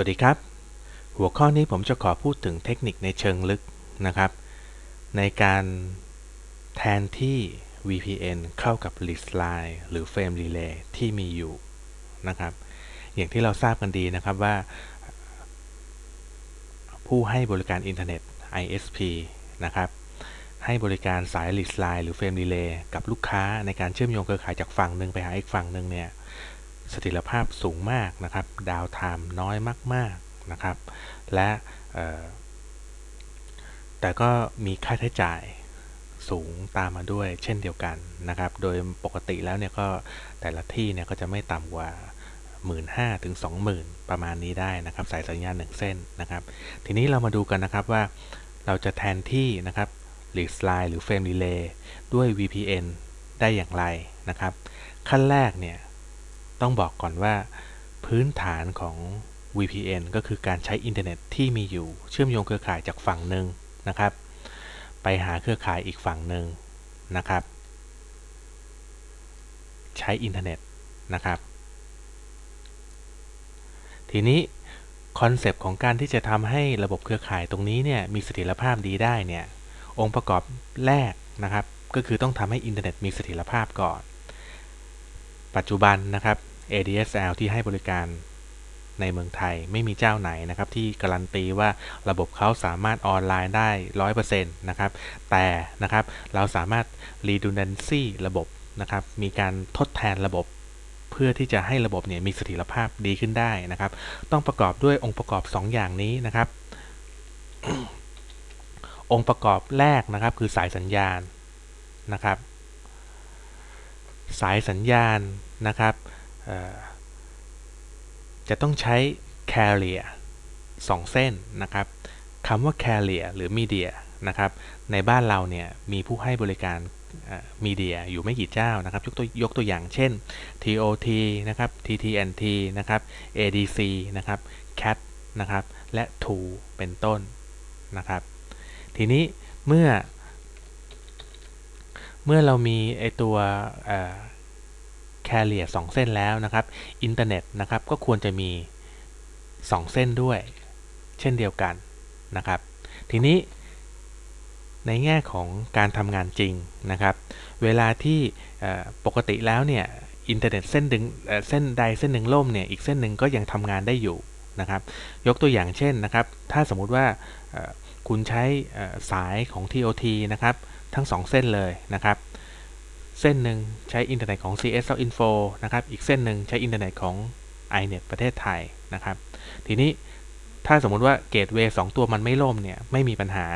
วัสดีครับ หัวข้อนี้ผมจะขอพูดถึงเทคนิคในเชิงลึกนะครับ ในการแทนที่ VPN เข้ากับ List Line หรือ Frame Relay ที่มีอยู่นะครับ อย่างที่เราทราบกันดีนะครับว่า ผู้ให้บริการอินเทอร์เน็ต ISP นะครับ ให้บริการสาย List Line หรือ Frame Relay กับลูกค้าในการเชื่อมโยงเครือข่ายจากฝั่งหนึ่งไปหาอีกฝั่งหนึ่งเนี่ย สถิรภาพสูงมากนะครับ ดาวไทม์น้อยมากๆนะครับ และแต่ก็มีค่าใช้จ่ายสูงตามมาด้วยเช่นเดียวกันนะครับ โดยปกติแล้วเนี่ยก็แต่ละที่เนี่ยก็จะไม่ต่ำกว่า 1 5ื่นถึง20,000ประมาณนี้ได้นะครับ สายสัญญาณหนึ่งเส้นนะครับ ทีนี้เรามาดูกันนะครับว่าเราจะแทนที่นะครับ l e a s Line หรือ Frame Relay ด้วย VPN ได้อย่างไรนะครับ ขั้นแรกเนี่ย ต้องบอกก่อนว่า พื้นฐานของ VPN ก็คือการใช้อินเทอร์เน็ตที่มีอยู่เชื่อมโยงเครือข่ายจากฝั่งหนึ่งนะครับ ไปหาเครือข่ายอีกฝั่งหนึ่งนะครับ ใช้อินเทอร์เน็ตนะครับ ทีนี้คอนเซปต์ของการที่จะทำให้ระบบเครือข่ายตรงนี้เนี่ยมีเสถียรภาพดีได้เนี่ยองค์ประกอบแรกนะครับ ก็คือต้องทำให้อินเทอร์เน็ตมีเสถียรภาพก่อน ปัจจุบันนะครับ ADSL ที่ให้บริการในเมืองไทยไม่มีเจ้าไหนนะครับที่การันตีว่าระบบเขาสามารถออนไลน์ได้ 100%นะครับแต่นะครับเราสามารถ redundancy ระบบนะครับมีการทดแทนระบบเพื่อที่จะให้ระบบเนี่ยมีเสถียรภาพดีขึ้นได้นะครับ ต้องประกอบด้วยองค์ประกอบ 2 อย่างนี้นะครับ องค์ประกอบแรกนะครับคือสายสัญญาณนะครับ สายสัญญาณนะครับ จะต้องใช้ carrier 2เส้นนะครับคำว่า carrier หรือ media นะครับในบ้านเราเนี่ยมีผู้ให้บริการมีเดียอยู่ไม่กี่เจ้านะครับยกตัวยกตัวอย่างเช่น TOT นะครับ TTNT นะครับ ADC นะครับ CAT นะครับและ t 2เป็นต้นนะครับทีนี้เมื่อ เมื่อเรามีไอตัว แคเรีย2เส้นแล้วนะครับ อินเทอร์เน็ตนะครับก็ควรจะมี 2 เส้นด้วย เช่นเดียวกันนะครับ ทีนี้ในแง่ของการทำงานจริงนะครับ เวลาที่ปกติแล้วเนี่ยอินเทอร์เน็ตเส้นดึงเส้นใดเส้นหนึ่งล่มเนี่ยอีกเส้นหนึ่งก็ยังทำงานได้อยู่นะครับ ยกตัวอย่างเช่นนะครับ ถ้าสมมุติว่าคุณใช้สายของ TOT นะครับ ทั้ง 2 เส้นเลยนะครับ เส้นหนึ่งใช้อินเทอร์เน็ตของ CSL Info นะครับ อีกเส้นหนึ่งใช้อินเทอร์เน็ตของ iNet ประเทศไทยนะครับ ทีนี้ถ้าสมมุติว่าเกตเวย์สตัวมันไม่ล่มเนี่ยไม่มีปัญหา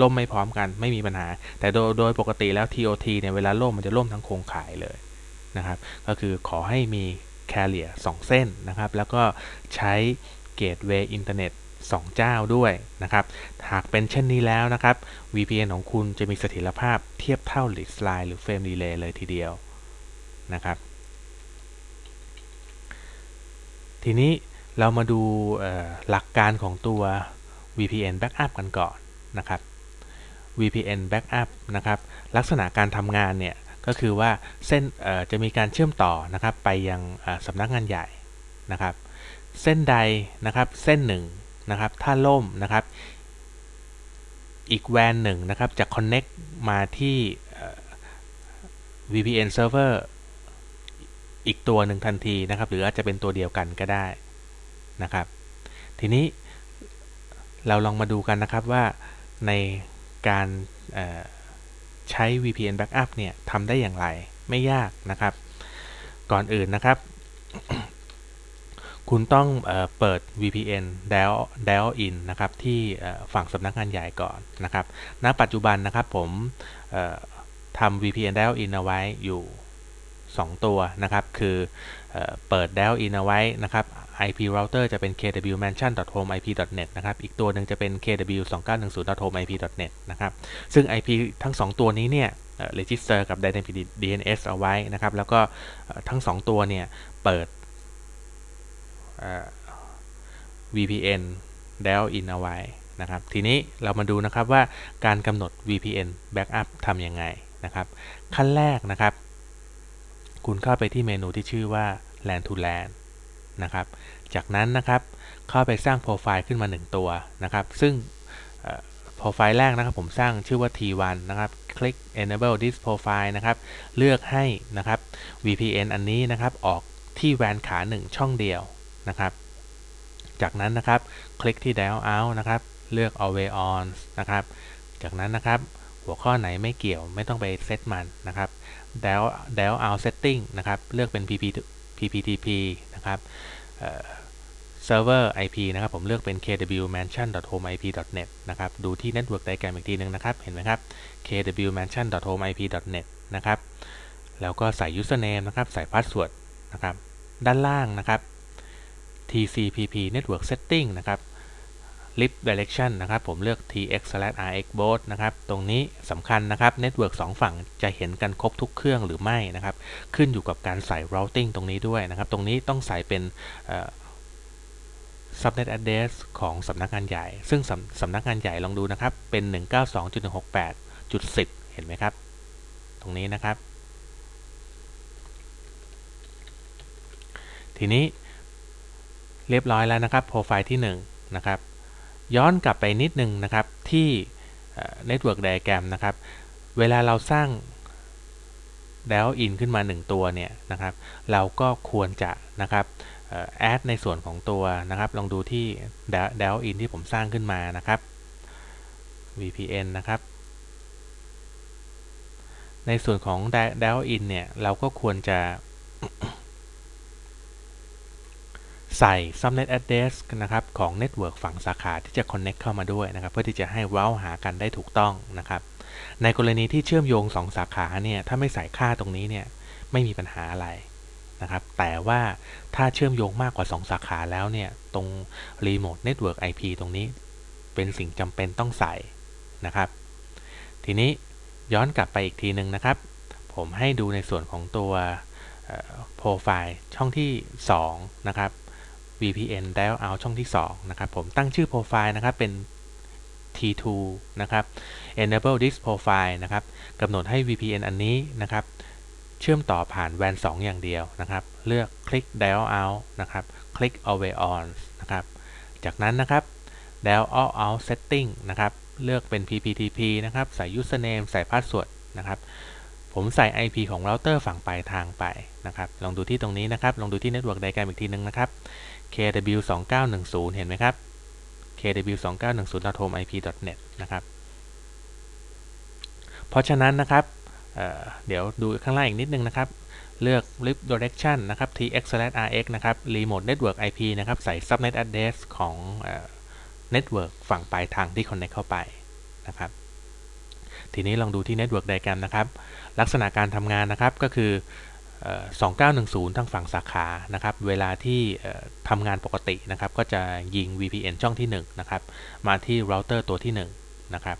ล่มไม่พร้อมกันไม่มีปัญหา แต่โดยโดยปกติแล้ว TOT เนี่ยเวลาล่มมันจะล่มทั้งโครงข่ายเลยนะครับ ก็คือขอให้มีแคเรียสเส้นนะครับ แล้วก็ใช้เกตเวย์อินเทอร์เน็ต 2 เจ้าด้วยนะครับ หากเป็นเช่นนี้แล้วนะครับ VPN ของคุณจะมีเสถียรภาพเทียบเท่า List Line หรือ Frame Relay เลยทีเดียวนะครับ ทีนี้เรามาดูหลักการของตัว VPN Backup กันก่อนนะครับ VPN Backup นะครับ ลักษณะการทำงานเนี่ยก็คือว่าเส้นจะมีการเชื่อมต่อนะครับไปยังสำนักงานใหญ่นะครับ เส้นใดนะครับเส้นหนึ่ง นะครับถ้าล่มนะครับ อีกแวนหนึ่งนะครับจะ connect มาที่ VPN server อีกตัวหนึ่งทันทีนะครับ หรืออาจจะเป็นตัวเดียวกันก็ได้นะครับ ทีนี้เราลองมาดูกันนะครับว่าในการใช้ VPN backup เนี่ยทำได้อย่างไรไม่ยากนะครับ ก่อนอื่นนะครับ คุณต้องเอเปิด VPN dial dial in นะครับที่ฝั่งสำนักงานใหญ่ก่อนนะครับ ณ ปัจจุบันนะครับผมทำ VPN dial in เอาไว้อยู่ 2 ตัวนะครับ คือเปิด dial in เอาไว้นะครับ IP router จะเป็น kw-mansion.home-ip.net นะครับ อีกตัวหนึ่งจะเป็น kw2910.home-ip.net นะครับ ซึ่ง IP ทั้ง 2 ตัวนี้เนี่ย register กับ dynamic DNS เอาไว้นะครับ แล้วก็ทั้ง 2 ตัวเนี่ยเปิด VPN dial in เอาไว้นะครับ ทีนี้เรามาดูนะครับว่าการกำหนด VPN backup ทำยังไงนะครับ ขั้นแรกนะครับ คุณเข้าไปที่เมนูที่ชื่อว่า LAN to LAN นะครับ จากนั้นนะครับเข้าไปสร้างโปรไฟล์ขึ้นมา 1 ตัวนะครับ ซึ่งโปรไฟล์แรกนะครับผมสร้างชื่อว่า T1 นะครับ คลิก enable this profile นะครับ เลือกให้นะครับ VPN อันนี้นะครับออกที่แวนขา 1 ช่องเดียว นะครับ จากนั้นนะครับ คลิกที่ dial out นะครับ เลือก always on นะครับ จากนั้นนะครับ หัวข้อไหนไม่เกี่ยวไม่ต้องไปเซตมันนะครับ dial dial out setting นะครับ เลือกเป็น PP PPTP นะครับ server IP นะครับ ผมเลือกเป็น kwmansion.homeip.net นะครับ ดูที่ network diagram อีกทีนึงนะครับ เห็นไหมครับ kwmansion.homeip.net นะครับ แล้วก็ใส่ username นะครับ ใส่ password นะครับ ด้านล่างนะครับ tcpp network setting นะครับ lip direction นะครับผมเลือก tx/rx both นะครับ ตรงนี้สำคัญนะครับ network 2 ฝั่งจะเห็นกันครบทุกเครื่องหรือไม่นะครับ ขึ้นอยู่กับการใส่ routing ตรงนี้ด้วยนะครับ ตรงนี้ต้องใส่เป็น subnet address ของสำนักงานใหญ่ ซึ่งสำสำนักงานใหญ่ลองดูนะครับ เป็น 192.168.10 เห็นไหมครับ ตรงนี้นะครับ ทีนี้ เรียบร้อยแล้วนะครับโปรไฟล์ที่1นะครับย้อนกลับไปนิดนึงนะครับที่ Network Diagram นะครับ เวลาเราสร้าง d i a l in ขึ้นมา 1 ตัวเนี่ยนะครับ เราก็ควรจะนะครับแอดในส่วนของตัวนะครับ ลองดูที่ d i a l in ที่ผมสร้างขึ้นมานะครับ VPN นะครับ ในส่วนของ d i a l in เนี่ยเราก็ควรจะ ใส่ subnet address นะครับของ network ฝั่งสาขาที่จะ connect เข้ามาด้วยนะครับ เพื่อที่จะให้เว้าหากันได้ถูกต้องนะครับ ในกรณีที่เชื่อมโยง 2 สาขาเนี่ยถ้าไม่ใส่ค่าตรงนี้เนี่ยไม่มีปัญหาอะไรนะครับ แต่ว่าถ้าเชื่อมโยงมากกว่า 2 สาขาแล้วเนี่ยตรง remote network IP ตรงนี้ เป็นสิ่งจำเป็นต้องใส่นะครับ ทีนี้ย้อนกลับไปอีกทีหนึ่งนะครับ ผมให้ดูในส่วนของตัวโปรไฟล์ช่องที่ 2 นะครับ VPN dial out ช่องที่ 2 นะครับ ผมตั้งชื่อโปรไฟล์นะครับเป็น T2 นะครับ enable this profile นะครับกำหนดให้ VPN อันนี้นะครับ เชื่อมต่อผ่าน WAN 2 อย่างเดียวนะครับ เลือกคลิก dial out นะครับ คลิก always on นะครับ จากนั้นนะครับ dial out setting นะครับ เลือกเป็น PPTP นะครับ ใส่ username ใส่ password นะครับ ผมใส่ IP ของเราเตอร์ฝั่งปลายทางไปนะครับ ลองดูที่ตรงนี้นะครับ ลองดูที่ Network Diagram อีกทีนึงนะครับ kw2910 เห็นไหมครับ kw2910.homeip.net นะครับ เพราะฉะนั้นนะครับเเดี๋ยวดูข้างล่างอีกนิดนึงนะครับ เลือก lip direction นะครับ tx/rx นะครับ remote network IP นะครับ ใส่ subnet address ของ network ฝั่งปลายทางที่ connect เข้าไปนะครับ ทีนี้ลองดูที่ network diagram นะครับ ลักษณะการทำงานนะครับก็คือ 2910 ทางฝั่งสาขานะครับ เวลาที่ทำงานปกตินะครับ ก็จะยิง VPN ช่องที่ 1 นะครับ มาที่เราเตอร์ตัวที่ 1 นะครับ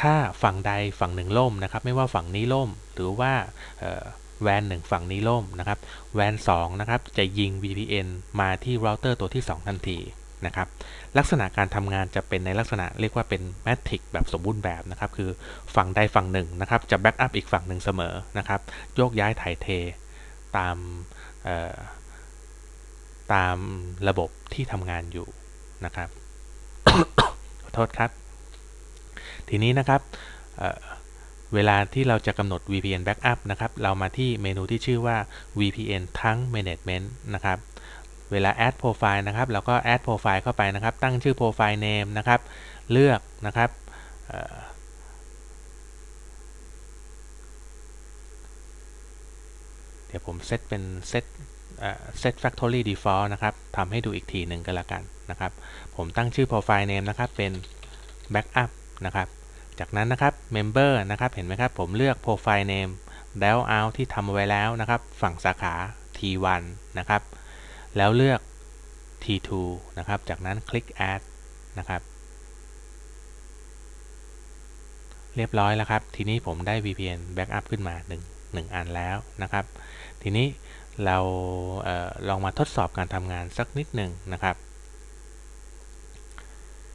ถ้าฝั่งใดฝั่งหนึ่งล่มนะครับ ไม่ว่าฝั่งนี้ล่ม หรือว่าแวนหนึ่งฝั่งนี้ล่มนะครับ แวน2นะครับ จะยิง VPN มาที่เราเตอร์ตัวที่ 2 ทันที นะครับ ลักษณะการทำงานจะเป็นในลักษณะเรียกว่าเป็นแมทริกแบบสมบูรณ์แบบนะครับ คือฝั่งใดฝั่งหนึ่งนะครับ จะแบ็กอัพอีกฝั่งหนึ่งเสมอนะครับ โยกย้ายถ่ายเทตามตามระบบที่ทำงานอยู่นะครับขอโทษครับ ทีนี้นะครับเเวลาที่เราจะกำหนด VPN Backup นะครับ เรามาที่เมนูที่ชื่อว่า VPN ทั้ง Management นะครับ เวลา add profile นะครับเราก็ add profile เข้าไปนะครับ ตั้งชื่อ profile name นะครับ เลือกนะครับเดี๋ยวผมเซตเป็นเซตเซต factory default นะครับทำให้ดูอีกทีหนึ่งก็แล้วกันนะครับ ผมตั้งชื่อ profile name นะครับเป็น backup นะครับ จากนั้นนะครับ member นะครับ เห็นไหมครับ ผมเลือก profile name แล้ว out ที่ทำไว้แล้วนะครับ ฝั่งสาขา t1 นะครับ แล้วเลือก T2 นะครับ จากนั้นคลิก add นะครับ เรียบร้อยแล้วครับ ทีนี้ผมได้ VPN backup ขึ้นมา 1 1 อันแล้วนะครับ ทีนี้เราเออลองมาทดสอบการทำงานสักนิดหนึ่งนะครับ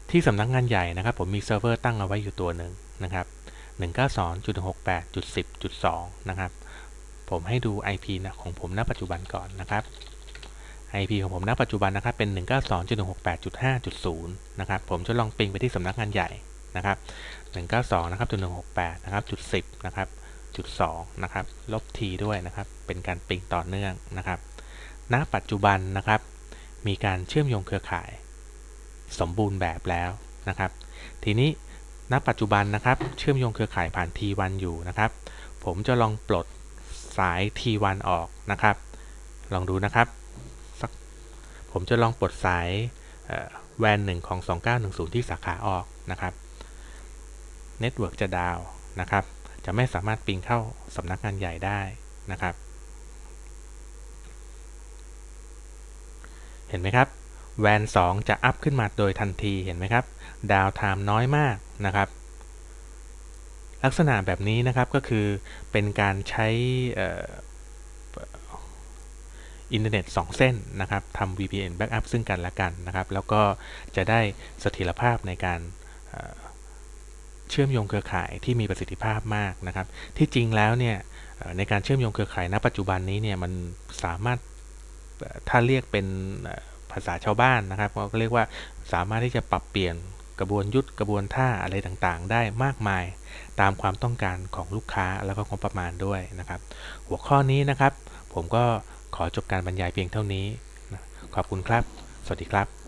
ที่สำนักงานใหญ่นะครับ ผมมีเซิร์ฟเวอร์ตั้งเอาไว้อยู่ตัวหนึ่งนะครับ192.168.10.2 นะครับ ผมให้ดู IP นะของผมณปัจจุบันก่อนนะครับ IP ของผมณปัจจุบันนะครับเป็น 192.168.5.0 นะครับ ผมจะลองปิงไปที่สำนักงานใหญ่นะครับ 192 นะครับจุด168 นะครับจุด10 นะครับจุด2นะครับ ลบ t ด้วยนะครับ เป็นการปิงต่อเนื่องนะครับ ณ ปัจจุบันนะครับ มีการเชื่อมโยงเครือข่าย สมบูรณ์แบบแล้วนะครับ ทีนี้ ณ ปัจจุบันนะครับ เชื่อมโยงเครือข่ายผ่าน T1 อยู่นะครับ ผมจะลองปลดสาย T1 ออกนะครับ ลองดูนะครับ ผมจะลองปลดสายแวนหนึ่งของ 2910 ที่สาขาออกนะครับเน็ตเวิร์กจะดาวนะครับ จะไม่สามารถปิงเข้าสำนักงานใหญ่ได้นะครับ เห็นไหมครับแวน2จะอัพขึ้นมาโดยทันทีเห็นไหมครับดาวไทม์น้อยมากนะครับ ลักษณะแบบนี้นะครับก็คือเป็นการใช้ อินเทอร์เน็ต2 เส้นนะครับทำ VPN backup ซึ่งกันและกันนะครับ แล้วก็จะได้เสถียรภาพในการเชื่อมโยงเครือข่ายที่มีประสิทธิภาพมากนะครับ ที่จริงแล้วเนี่ยในการเชื่อมโยงเครือข่ายณ ปัจจุบันนี้เนี่ยมันสามารถถ้าเรียกเป็นภาษาชาวบ้านนะครับก็เรียกว่าสามารถที่จะปรับเปลี่ยนกระบวนยุทธกระบวนท่าอะไรต่างๆ ได้มากมายตามความต้องการของลูกค้าแล้วก็งบประมาณด้วยนะครับ หัวข้อนี้นะครับ ผมก็ ขอจบการบรรยายเพียงเท่านี้ ขอบคุณครับ สวัสดีครับ